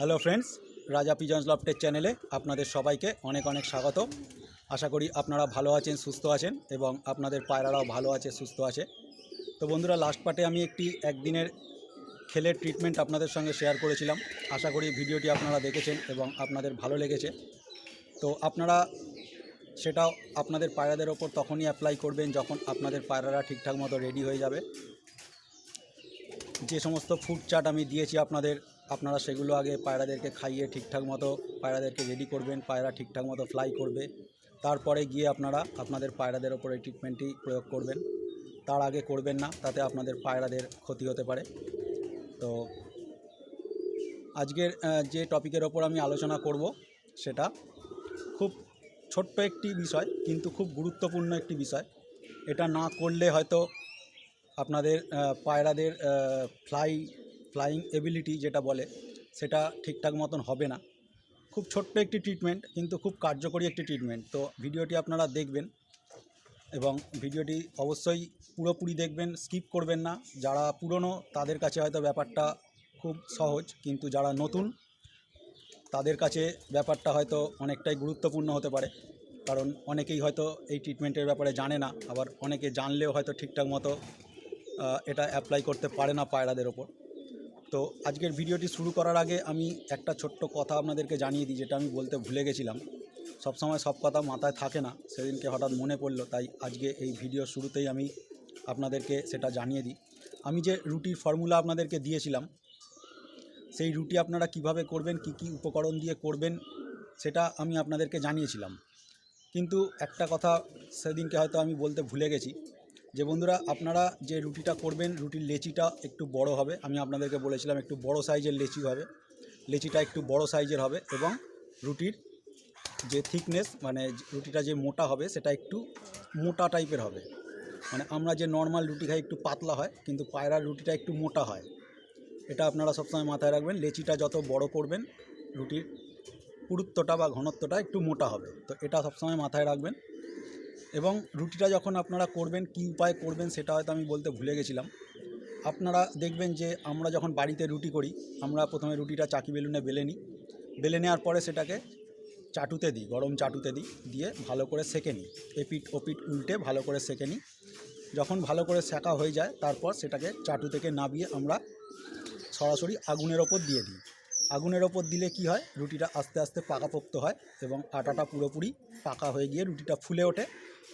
Hello friends Raja pigeons লফটের চ্যানেলে আপনাদের সবাইকে অনেক অনেক স্বাগত। আশা করি আপনারা ভালো আছেন, সুস্থ আছেন এবং আপনাদের পায়রারাও ভালো আছে, সুস্থ আছে। তো বন্ধুরা লাস্ট পার্টে আমি একটি একদিনের খেলের ট্রিটমেন্ট আপনাদের সঙ্গে শেয়ার করেছিলাম। আশা করি ভিডিওটি আপনারা দেখেছেন এবং আপনাদের ভালো লেগেছে। তো আপনারা সেটাও আপনাদের পায়রাদের ওপর তখনই অ্যাপ্লাই করবেন যখন আপনাদের পায়রারা ঠিকঠাক মতো রেডি হয়ে যাবে। যে সমস্ত ফুড চার্ট আমি দিয়েছি আপনাদের আপনারা সেগুলো আগে পায়রাদেরকে খাইয়ে ঠিকঠাক মতো পায়রাদেরকে রেডি করবেন, পায়রা ঠিকঠাক মতো ফ্লাই করবে। তারপরে গিয়ে আপনারা আপনাদের পায়রাদের ওপরে ট্রিটমেন্টটি প্রয়োগ করবেন। তার আগে করবেন না, তাতে আপনাদের পায়রাদের ক্ষতি হতে পারে। তো আজকের যে টপিকের ওপর আমি আলোচনা করব সেটা খুব ছোট্ট একটি বিষয়, কিন্তু খুব গুরুত্বপূর্ণ একটি বিষয়। এটা না করলে হয়তো আপনাদের পায়রাদের ফ্লাই ফ্লাইং এবিলিটি যেটা বলে, সেটা ঠিকঠাক মতন হবে না। খুব ছোট্ট একটি ট্রিটমেন্ট কিন্তু খুব কার্যকরী একটি ট্রিটমেন্ট তো ভিডিওটি আপনারা দেখবেন এবং ভিডিওটি অবশ্যই পুরোপুরি দেখবেন স্কিপ করবেন না। যারা পুরনো, তাদের কাছে হয়তো ব্যাপারটা খুব সহজ, কিন্তু যারা নতুন, তাদের কাছে ব্যাপারটা হয়তো অনেকটাই গুরুত্বপূর্ণ হতে পারে। কারণ অনেকেই হয়তো এই ট্রিটমেন্টের ব্যাপারে জানে না, আবার অনেকে জানলেও হয়তো ঠিকঠাক মতো এটা অ্যাপ্লাই করতে পারে না পায়রাদের ওপর। তো আজকের ভিডিওটি শুরু করার আগে আমি একটা ছোট্ট কথা আপনাদেরকে জানিয়ে দিই, যেটা আমি বলতে ভুলে গেছিলাম। সবসময় সব কথা মাথায় থাকে না, সেদিনকে হঠাৎ মনে পড়ল, তাই আজকে এই ভিডিও শুরুতেই আমি আপনাদেরকে সেটা জানিয়ে দিই। আমি যে রুটির ফর্মুলা আপনাদেরকে দিয়েছিলাম, সেই রুটি আপনারা কীভাবে করবেন, কি কি উপকরণ দিয়ে করবেন, সেটা আমি আপনাদেরকে জানিয়েছিলাম। কিন্তু একটা কথা সেদিনকে হয়তো আমি বলতে ভুলে গেছি যে বন্ধুরা, আপনারা যে রুটিটা করবেন, রুটির লেচিটা একটু বড় হবে। আমি আপনাদেরকে বলেছিলাম একটু বড় সাইজের লেচি হবে। লেচিটা একটু বড় সাইজের হবে এবং রুটির যে থিকনেস মানে রুটিটা যে মোটা হবে, সেটা একটু মোটা টাইপের হবে। মানে আমরা যে নর্মাল রুটি খাই একটু পাতলা হয়, কিন্তু পায়রার রুটিটা একটু মোটা হয়। এটা আপনারা সবসময় মাথায় রাখবেন, লেচিটা যত বড় করবেন, রুটির পুরুত্বটা বা ঘনত্বটা একটু মোটা হবে। তো এটা সবসময় মাথায় রাখবেন। এবং রুটিটা যখন আপনারা করবেন, কী উপায় করবেন সেটা হয়তো আমি বলতে ভুলে গেছিলাম। আপনারা দেখবেন যে আমরা যখন বাড়িতে রুটি করি, আমরা প্রথমে রুটিটা চাকি বেলুনে বেলে নিই। বেলে নেওয়ার পরে সেটাকে চাটুতে দিই, গরম চাটুতে দিই, দিয়ে ভালো করে সেকে নিই। এপিট ওপিট উল্টে ভালো করে সেকে নিই। যখন ভালো করে সেকা হয়ে যায়, তারপর সেটাকে চাটু থেকে নাবিয়ে আমরা সরাসরি আগুনের ওপর দিয়ে দিই। আগুনের ওপর দিলে কি হয়? রুটিটা আস্তে আস্তে পাকাপোক্ত হয় এবং আটাটা পুরোপুরি পাকা হয়ে গিয়ে রুটিটা ফুলে ওঠে।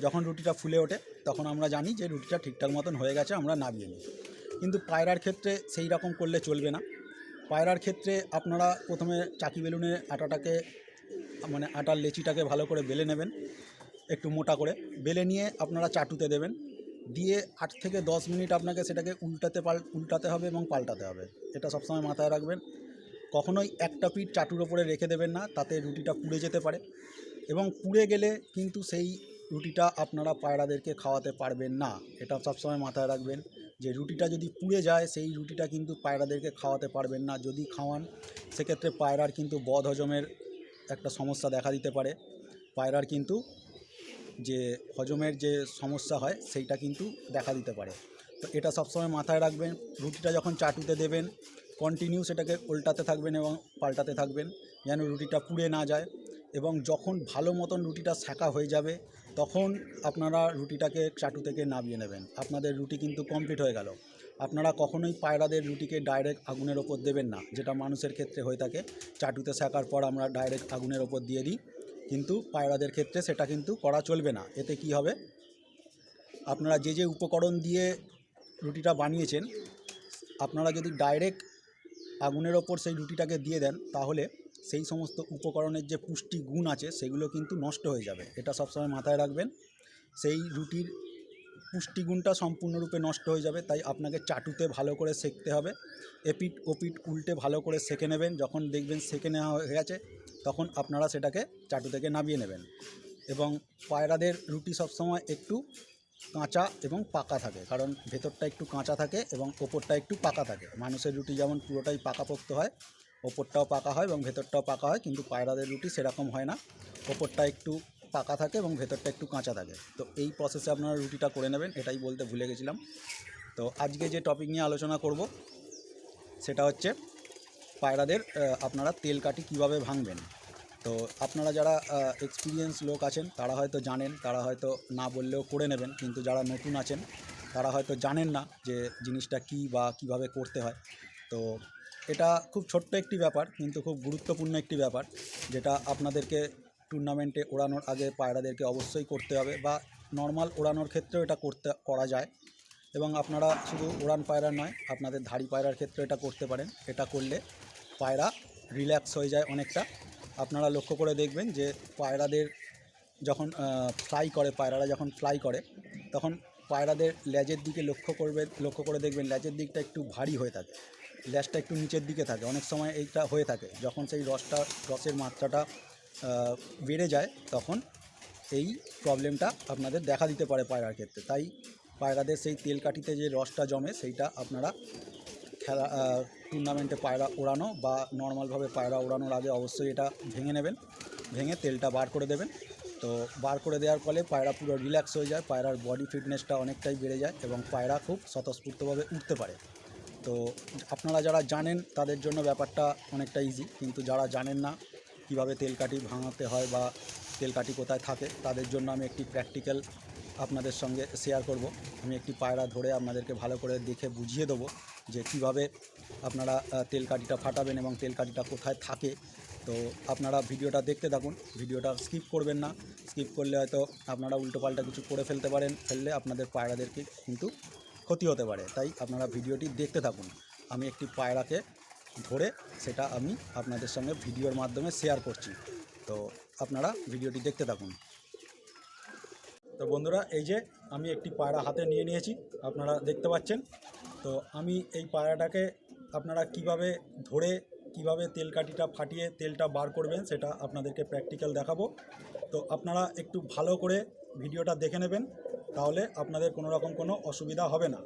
যখন রুটিটা ফুলে ওঠে, তখন আমরা জানি যে রুটিটা ঠিকঠাক মতন হয়ে গেছে, আমরা নামিয়ে নিই। কিন্তু পায়রার ক্ষেত্রে সেই রকম করলে চলবে না। পায়রার ক্ষেত্রে আপনারা প্রথমে চাকি বেলুনে আটাটাকে মানে আটার লেচিটাকে ভালো করে বেলে নেবেন, একটু মোটা করে। বেলে নিয়ে আপনারা চাটুতে দেবেন। দিয়ে আট থেকে দশ মিনিট আপনাকে সেটাকে উল্টাতে পাল, উল্টাতে হবে এবং পাল্টাতে হবে। এটা সবসময় মাথায় রাখবেন। কখনোই একটা পিঠ চাটুর ওপরে রেখে দেবেন না, তাতে রুটিটা পুড়ে যেতে পারে। এবং পুড়ে গেলে কিন্তু সেই রুটিটা আপনারা পায়রাদেরকে খাওয়াতে পারবেন না, এটা সবসময় মাথায় রাখবেন। যে রুটিটা যদি পুড়ে যায়, সেই রুটিটা কিন্তু পায়রাদেরকে খাওয়াতে পারবেন না। যদি খাওয়ান, সেক্ষেত্রে পায়রার কিন্তু বদ হজমের একটা সমস্যা দেখা দিতে পারে। পায়রার কিন্তু যে হজমের যে সমস্যা হয়, সেইটা কিন্তু দেখা দিতে পারে। তো এটা সবসময় মাথায় রাখবেন। রুটিটা যখন চাটুতে দেবেন কন্টিনিউ সেটাকে উল্টাতে থাকবেন এবং পাল্টাতে থাকবেন, যেন রুটিটা পুড়ে না যায়। এবং যখন ভালো মতন রুটিটা সেকা হয়ে যাবে, তখন আপনারা রুটিটাকে চাটু থেকে নামিয়ে নেবেন। আপনাদের রুটি কিন্তু কমপ্লিট হয়ে গেল। আপনারা কখনোই পায়রাদের রুটিকে ডাইরেক্ট আগুনের ওপর দেবেন না, যেটা মানুষের ক্ষেত্রে হয়ে থাকে। চাটুতে সেকার পর আমরা ডাইরেক্ট আগুনের ওপর দিয়ে দিই। কিন্তু পায়রাদের ক্ষেত্রে সেটা কিন্তু করা চলবে না। এতে কি হবে? আপনারা যে যে উপকরণ দিয়ে রুটিটা বানিয়েছেন, আপনারা যদি ডাইরেক্ট আগুনের ওপর সেই রুটিটাকে দিয়ে দেন, তাহলে সেই সমস্ত উপকরণের যে পুষ্টি গুণ আছে, সেগুলো কিন্তু নষ্ট হয়ে যাবে। এটা সবসময় মাথায় রাখবেন। সেই রুটির পুষ্টিগুণটা সম্পূর্ণরূপে নষ্ট হয়ে যাবে, তাই আপনাকে চাটুতে ভালো করে সেকতে হবে। এপিট ওপিট উল্টে ভালো করে সেকে নেবেন। যখন দেখবেন সেকে নেওয়া হয়ে গেছে, তখন আপনারা সেটাকে চাটু থেকে নামিয়ে নেবেন। এবং পায়রাদের রুটি সবসময় একটু কাঁচা এবং পাকা থাকে, কারণ ভেতরটা একটু কাঁচা থাকে এবং ওপরটা একটু পাকা থাকে। মানুষের রুটি যেমন পুরোটাই পাকাপোক্ত হয় ওপরটাও পাকা হয় এবং ভেতরটাও পাকা হয়, কিন্তু পায়রাদের রুটি সেরকম হয় না। ওপরটা একটু পাকা থাকে এবং ভেতরটা একটু কাঁচা থাকে। তো এই প্রসেসে আপনারা রুটিটা করে নেবেন, এটাই বলতে ভুলে গেছিলাম। তো আজকে যে টপিক নিয়ে আলোচনা করব, সেটা হচ্ছে পায়রাদের আপনারা তেল কাটি কীভাবে ভাঙবেন। তো আপনারা যারা এক্সপিরিয়েন্স লোক আছেন, তারা হয়তো জানেন, তারা হয়তো না বললেও করে নেবেন, কিন্তু যারা নতুন আছেন, তারা হয়তো জানেন না যে জিনিসটা কী বা কীভাবে করতে হয়। তো এটা খুব ছোট্ট একটি ব্যাপার, কিন্তু খুব গুরুত্বপূর্ণ একটি ব্যাপার, যেটা আপনাদেরকে টুর্নামেন্টে ওড়ানোর আগে পায়রাদেরকে অবশ্যই করতে হবে বা নর্মাল ওড়ানোর ক্ষেত্রেও এটা করতে, করা যায়। এবং আপনারা শুধু উড়ান পায়রা নয়, আপনাদের ধাড়ি পায়রার ক্ষেত্রে এটা করতে পারেন। এটা করলে পায়রা রিল্যাক্স হয়ে যায় অনেকটা। আপনারা লক্ষ্য করে দেখবেন যে পায়রাদের যখন ফ্লাই করে, পায়রারা যখন ফ্লাই করে, তখন পায়রাদের লেজের দিকে লক্ষ্য করবেন লক্ষ্য করে দেখবেন লেজের দিকটা একটু ভারী হয়ে থাকে। লেজটা একটু নিচের দিকে থাকে। অনেক সময় এইটা হয়ে থাকে। যখন সেই রসটা, রসের মাত্রাটা বেড়ে যায়, তখন এই প্রবলেমটা আপনাদের দেখা দিতে পারে পায়রার ক্ষেত্রে। তাই পায়রাদের সেই তেল কাঠিতে যে রসটা জমে, সেইটা আপনারা খেলা টুর্নামেন্টে পায়রা ওড়ানো বা নর্মালভাবে পায়রা ওড়ানোর আগে অবশ্যই এটা ভেঙে নেবেন। ভেঙে তেলটা বার করে দেবেন। তো বার করে দেওয়ার ফলে পায়রা পুরো রিল্যাক্স হয়ে যায়, পায়রার বডি ফিটনেসটা অনেকটাই বেড়ে যায় এবং পায়রা খুব স্বতঃস্ফূর্তভাবে উঠতে পারে। তো আপনারা যারা জানেন, তাদের জন্য ব্যাপারটা অনেকটা ইজি কিন্তু যারা জানেন না, কীভাবে তেল কাঠি ভাঙাতে হয় বা তেল কাঠি কোথায় থাকে, তাদের জন্য আমি একটি প্র্যাকটিক্যাল আপনাদের সঙ্গে শেয়ার করব। আমি একটি পায়রা ধরে আপনাদেরকে ভালো করে দেখে বুঝিয়ে দেবো যে কীভাবে আপনারা তেল কাঠিটা ফাটাবেন এবং তেল কাঠিটা কোথায় থাকে। তো আপনারা ভিডিওটা দেখতে থাকুন, ভিডিওটা স্কিপ করবেন না। স্কিপ করলে হয়তো আপনারা উল্টোপাল্টা কিছু করে ফেলতে পারেন, ফেললে আপনাদের পায়রাদেরকে কিন্তু ক্ষতি হতে পারে, তাই আপনারা ভিডিওটি দেখতে থাকুন। আমি একটি পায়রাকে ধরে সেটা আমি আপনাদের সঙ্গে ভিডিওর মাধ্যমে শেয়ার করছি। তো আপনারা ভিডিওটি দেখতে থাকুন। তো বন্ধুরা, এই যে আমি একটি পায়রা হাতে নিয়ে নিয়েছি, আপনারা দেখতে পাচ্ছেন। তো আমি এই পায়রাটাকে আপনারা কীভাবে ধরে, কীভাবে তেল কাঠিটা ফাটিয়ে তেলটা বার করবেন সেটা আপনাদেরকে প্র্যাকটিক্যাল দেখাবো। তো আপনারা একটু ভালো করে ভিডিওটা দেখে নেবেন। তাহলে আপনাদের কোনো রকম কোনো অসুবিধা হবে না।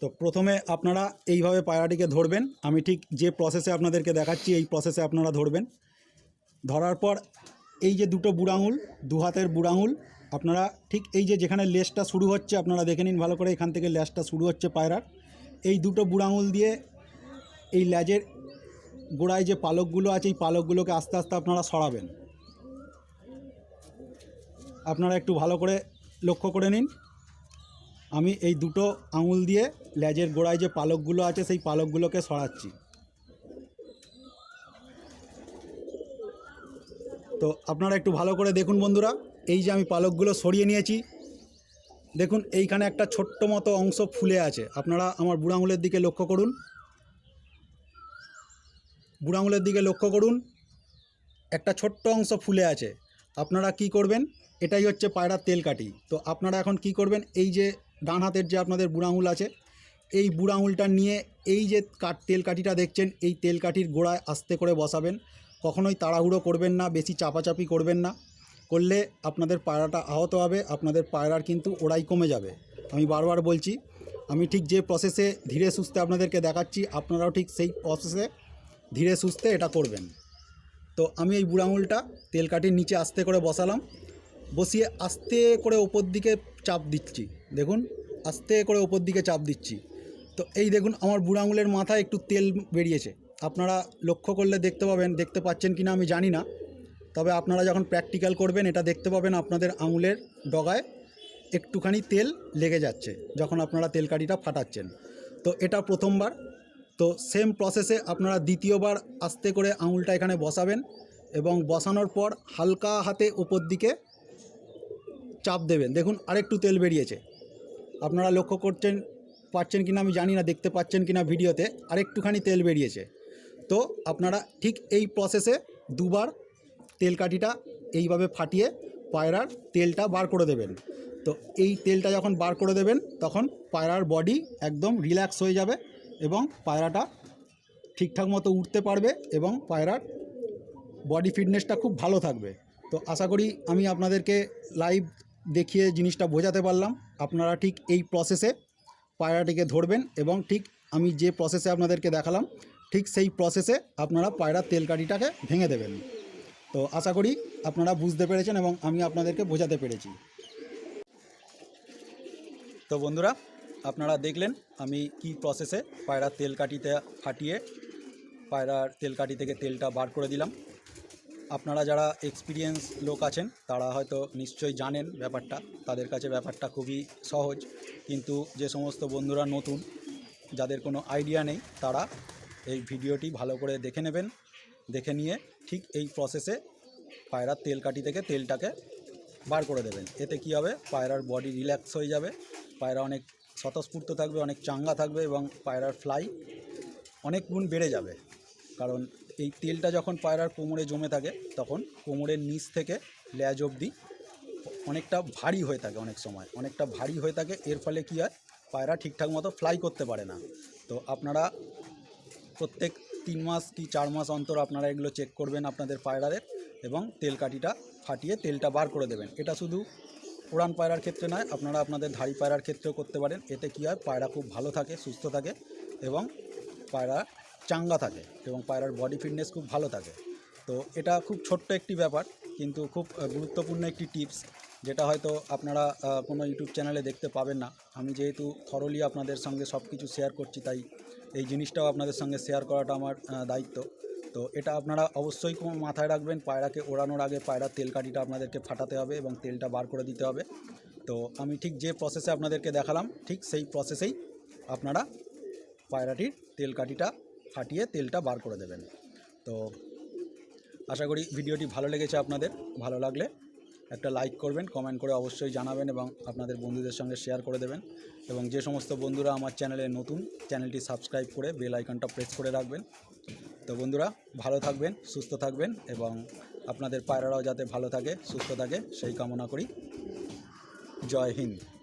তো প্রথমে আপনারা এইভাবে পায়রাটিকে ধরবেন। আমি ঠিক যে প্রসেসে আপনাদেরকে দেখাচ্ছি, এই প্রসেসে আপনারা ধরবেন। ধরার পর এই যে দুটো বুড়াঙুল দু হাতের বুড়াঙুল আপনারা ঠিক এই যে যেখানে লেজটা শুরু হচ্ছে, আপনারা দেখে নিন ভালো করে, এখান থেকে লেজটা শুরু হচ্ছে পায়রার। এই দুটো বুড়াঙুল দিয়ে এই লেজের গোড়ায় যে পালকগুলো আছে, এই পালকগুলোকে আস্তে আস্তে আপনারা সরাবেন। আপনারা একটু ভালো করে লক্ষ্য করে নিন। আমি এই দুটো আঙুল দিয়ে লেজের গোড়ায় যে পালকগুলো আছে, সেই পালকগুলোকে সরাচ্ছি। তো আপনারা একটু ভালো করে দেখুন বন্ধুরা, এই যে আমি পালকগুলো সরিয়ে নিয়েছি। দেখুন, এইখানে একটা ছোট্ট মতো অংশ ফুলে আছে। আপনারা আমার বুড়ো আঙুলের দিকে লক্ষ্য করুন। বুড়ো আঙুলের দিকে লক্ষ্য করুন। একটা ছোট্ট অংশ ফুলে আছে। আপনারা কি করবেন? এটাই হচ্ছে পায়রার তেল কাটি তো আপনারা এখন কি করবেন? এই যে ডান হাতের যে আপনাদের বুড়ো আঙুল আছে, এই বুড়ো আঙুলটা নিয়ে এই যে কাঠ তেল কাঠিটা দেখছেন, এই তেল কাঠির গোড়ায় আস্তে করে বসাবেন। কখনোই তাড়াহুড়ো করবেন না, বেশি চাপাচাপি করবেন না। করলে আপনাদের পায়রাটা আহত হবে, আপনাদের পায়রার কিন্তু ওড়াই কমে যাবে। আমি বারবার বলছি, আমি ঠিক যে প্রসেসে ধীরে সুস্থে আপনাদেরকে দেখাচ্ছি, আপনারাও ঠিক সেই প্রসেসে ধীরে সুস্থে এটা করবেন। তো আমি এই বুড়ো আঙুলটা তেল কাঠির নিচে আস্তে করে বসালাম। বসিয়ে আস্তে করে ওপর দিকে চাপ দিচ্ছি। দেখুন, আস্তে করে ওপর দিকে চাপ দিচ্ছি। তো এই দেখুন, আমার বুড়ো আঙুলের মাথায় একটু তেল বেরিয়েছে। আপনারা লক্ষ্য করলে দেখতে পাবেন, দেখতে পাচ্ছেন কি না আমি জানি না। তবে আপনারা যখন প্র্যাকটিক্যাল করবেন, এটা দেখতে পাবেন আপনাদের আঙুলের ডগায় একটুখানি তেল লেগে যাচ্ছে, যখন আপনারা তেল কাঠিটা ফাটাচ্ছেন। তো এটা প্রথমবার। তো সেম প্রসেসে আপনারা দ্বিতীয়বার আস্তে করে আঙুলটা এখানে বসাবেন এবং বসানোর পর হালকা হাতে ওপর দিকে চাপ দেবেন। দেখুন আরেকটু তেল বেরিয়েছে। আপনারা লক্ষ্য করছেন পাচ্ছেন কিনা আমি জানি না, দেখতে পাচ্ছেন কিনা ভিডিওতে, আরেকটুখানি তেল বেরিয়েছে। তো আপনারা ঠিক এই প্রসেসে দুবার তেল কাঠিটা এইভাবে ফাটিয়ে পায়রার তেলটা বার করে দেবেন। তো এই তেলটা যখন বার করে দেবেন, তখন পায়রার বডি একদম রিল্যাক্স হয়ে যাবে। এবং পায়রাটা ঠিকঠাক মতো উঠতে পারবে এবং পায়রার বডি ফিটনেসটা খুব ভালো থাকবে। তো আশা করি আমি আপনাদেরকে লাইভ দেখিয়ে জিনিসটা বোঝাতে পারলাম। আপনারা ঠিক এই প্রসেসে পায়রাটিকে ধরবেন এবং ঠিক আমি যে প্রসেসে আপনাদেরকে দেখালাম, ঠিক সেই প্রসেসে আপনারা পায়রার তেল কাঠিটাকে ভেঙে দেবেন। তো আশা করি আপনারা বুঝতে পেরেছেন এবং আমি আপনাদেরকে বোঝাতে পেরেছি। তো বন্ধুরা আপনারা দেখলেন আমি কি প্রসেসে পায়রার তেল কাটিতে ফাটিয়ে পায়রার তেল কাটি থেকে তেলটা বার করে দিলাম। আপনারা যারা এক্সপিরিয়েন্স লোক আছেন, তারা হয়তো নিশ্চয়ই জানেন ব্যাপারটা, তাদের কাছে ব্যাপারটা খুবই সহজ। কিন্তু যে সমস্ত বন্ধুরা নতুন, যাদের কোনো আইডিয়া নেই, তারা এই ভিডিওটি ভালো করে দেখে নেবেন, দেখে নিয়ে ঠিক এই প্রসেসে পায়রার তেল কাটি থেকে তেলটাকে বার করে দেবেন। এতে কি হবে? পায়রার বডি রিল্যাক্স হয়ে যাবে। পায়রা অনেক স্বতঃস্ফূর্ত থাকবে, অনেক চাঙ্গা থাকবে এবং পায়রার ফ্লাই অনেক গুণ বেড়ে যাবে। কারণ এই তেলটা যখন পায়রার কোমরে জমে থাকে, তখন কোমরের নিচ থেকে ল্যাজ অবধি অনেকটা ভারী হয়ে থাকে অনেক সময়। অনেকটা ভারী হয়ে থাকে, এর ফলে কী হয়? পায়রা ঠিকঠাক মতো ফ্লাই করতে পারে না। তো আপনারা প্রত্যেক তিন মাস কি চার মাস অন্তর আপনারা এগুলো চেক করবেন আপনাদের পায়রাদের এবং তেল কাঠিটা ফাটিয়ে তেলটা বার করে দেবেন। এটা শুধু উড়ান পায়রার ক্ষেত্রে নয়, আপনারা আপনাদের ধাড়ি পায়রার ক্ষেত্রেও করতে পারেন। এতে কী হয়, পায়রা খুব ভালো থাকে, সুস্থ থাকে এবং পায়রা চাঙ্গা থাকে এবং পায়রার বডি ফিটনেস খুব ভালো থাকে। তো এটা খুব ছোট্ট একটি ব্যাপার, কিন্তু খুব গুরুত্বপূর্ণ একটি টিপস যেটা হয়তো আপনারা কোনো ইউটিউব চ্যানেলে দেখতে পাবেন না। আমি যেহেতু থরলি আপনাদের সঙ্গে সব কিছু শেয়ার করছি, তাই এই জিনিসটাও আপনাদের সঙ্গে শেয়ার করাটা আমার দায়িত্ব। তো এটা আপনারা অবশ্যই মাথায় রাখবেন। পায়রাকে ওড়ানোর আগে পায়রার তেল কাঠিটা আপনাদেরকে ফাটাতে হবে এবং তেলটা বার করে দিতে হবে। তো আমি ঠিক যে প্রসেসে আপনাদেরকে দেখালাম, ঠিক সেই প্রসেসেই আপনারা পায়রাটির তেল কাঠিটা ফাটিয়ে তেলটা বার করে দেবেন। তো আশা করি ভিডিওটি ভালো লেগেছে আপনাদের, ভালো লাগলে একটা লাইক করবেন কমেন্ট করে অবশ্যই জানাবেন এবং আপনাদের বন্ধুদের সঙ্গে শেয়ার করে দেবেন। এবং যে সমস্ত বন্ধুরা আমার চ্যানেলে নতুন, চ্যানেলটি সাবস্ক্রাইব করে বেল আইকনটা প্রেস করে রাখবেন। তো বন্ধুরা, ভালো থাকবেন, সুস্থ থাকবেন এবং আপনাদের পায়রারাও যাতে ভালো থাকে, সুস্থ থাকে, সেই কামনা করি। জয় হিন্দ।